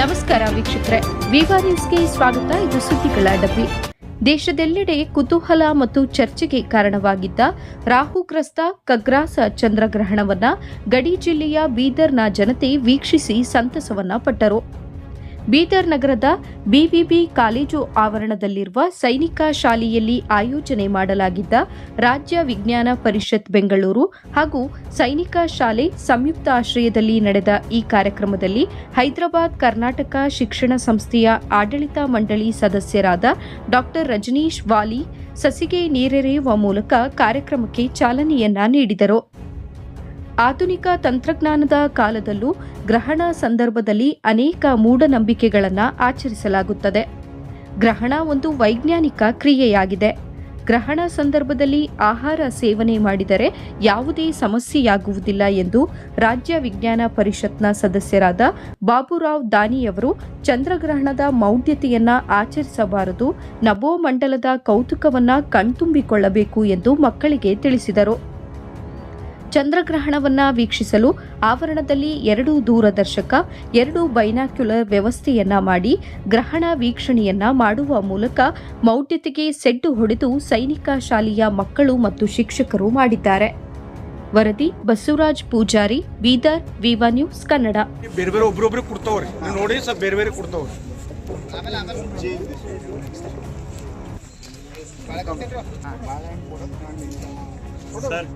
ನಮಸ್ಕಾರ ವೀಕ್ಷಕರೇ. ವಿವಾ ನ್ಯೂಸ್ಗೆ ಸ್ವಾಗತ. ಇದು ಸುದ್ದಿಗಳ ಡಬ್ಬಿ. ದೇಶದೆಲ್ಲೆಡೆ ಕುತೂಹಲ ಮತ್ತು ಚರ್ಚೆಗೆ ಕಾರಣವಾಗಿದ್ದ ರಾಹುಗ್ರಸ್ತ ಕಗ್ರಾಸ ಚಂದ್ರಗ್ರಹಣವನ್ನ ಗಡಿ ಜಿಲ್ಲೆಯ ಬೀದರ್ನ ಜನತೆ ವೀಕ್ಷಿಸಿ ಸಂತಸವನ್ನ ಪಟ್ಟರು. ಬೀದರ್ ನಗರದ ಬಿಬಿಬಿ ಕಾಲೇಜು ಆವರಣದಲ್ಲಿರುವ ಸೈನಿಕ ಶಾಲೆಯಲ್ಲಿ ಆಯೋಜನೆ ಮಾಡಲಾಗಿದ್ದ ರಾಜ್ಯ ವಿಜ್ಞಾನ ಪರಿಷತ್ ಬೆಂಗಳೂರು ಹಾಗೂ ಸೈನಿಕ ಶಾಲೆ ಸಂಯುಕ್ತ ಆಶ್ರಯದಲ್ಲಿ ನಡೆದ ಈ ಕಾರ್ಯಕ್ರಮದಲ್ಲಿ ಹೈದರಾಬಾದ್ ಕರ್ನಾಟಕ ಶಿಕ್ಷಣ ಸಂಸ್ಥೆಯ ಆಡಳಿತ ಮಂಡಳಿ ಸದಸ್ಯರಾದ ಡಾಕ್ಟರ್ ರಜನೀಶ್ ವಾಲಿ, ಸಸಿಗೆ ನೀರೆರೆಯುವ ಮೂಲಕ ಕಾರ್ಯಕ್ರಮಕ್ಕೆ ಚಾಲನೆಯನ್ನ ನೀಡಿದರು. ಆಧುನಿಕ ತಂತ್ರಜ್ಞಾನದ ಕಾಲದಲ್ಲೂ ಗ್ರಹಣ ಸಂದರ್ಭದಲ್ಲಿ ಅನೇಕ ಮೂಢನಂಬಿಕೆಗಳನ್ನು ಆಚರಿಸಲಾಗುತ್ತದೆ. ಗ್ರಹಣ ಒಂದು ವೈಜ್ಞಾನಿಕ ಕ್ರಿಯೆಯಾಗಿದೆ. ಗ್ರಹಣ ಸಂದರ್ಭದಲ್ಲಿ ಆಹಾರ ಸೇವನೆ ಮಾಡಿದರೆ ಯಾವುದೇ ಸಮಸ್ಯೆಯಾಗುವುದಿಲ್ಲ ಎಂದು ರಾಜ್ಯ ವಿಜ್ಞಾನ ಪರಿಷತ್ನ ಸದಸ್ಯರಾದ ಬಾಬುರಾವ್ ದಾನಿಯವರು ಚಂದ್ರಗ್ರಹಣದ ಮೌಢ್ಯತೆಯನ್ನು ಆಚರಿಸಬಾರದು ನಭೋಮಂಡಲದ ಕೌತುಕವನ್ನ ಕಣ್ತುಂಬಿಕೊಳ್ಳಬೇಕು ಎಂದು ಮಕ್ಕಳಿಗೆ ತಿಳಿಸಿದರು. ಚಂದ್ರಗ್ರಹಣವನ್ನ ವೀಕ್ಷಿಸಲು ಆವರಣದಲ್ಲಿ ಎರಡು ದೂರದರ್ಶಕ ಎರಡು ಬೈನಾಕ್ಯುಲರ್ ವ್ಯವಸ್ಥೆಯನ್ನ ಮಾಡಿ ಗ್ರಹಣ ವೀಕ್ಷಣೆಯನ್ನ ಮಾಡುವ ಮೂಲಕ ಮೌಢ್ಯತೆಗೆ ಸೆಡ್ಡು ಹೊಡೆದು ಸೈನಿಕ ಶಾಲೆಯ ಮಕ್ಕಳು ಮತ್ತು ಶಿಕ್ಷಕರು ಮಾಡಿದ್ದಾರೆ. ವರದಿ ಬಸವರಾಜ್ ಪೂಜಾರಿ ಬೀದರ್ ವಿವಾ ನ್ಯೂಸ್ ಕನ್ನಡ. ಬೇರೆ ಬೇರೆ ಒಬ್ರೊಬ್ರು ಕೊಡ್ತಾವ್ರಿ. ನೋಡಿ ಸ್ವಲ್ಪ ಬೇರೆ ಬೇರೆ ಕೊಡ್ತಾವ್ರಿ. ಸರ್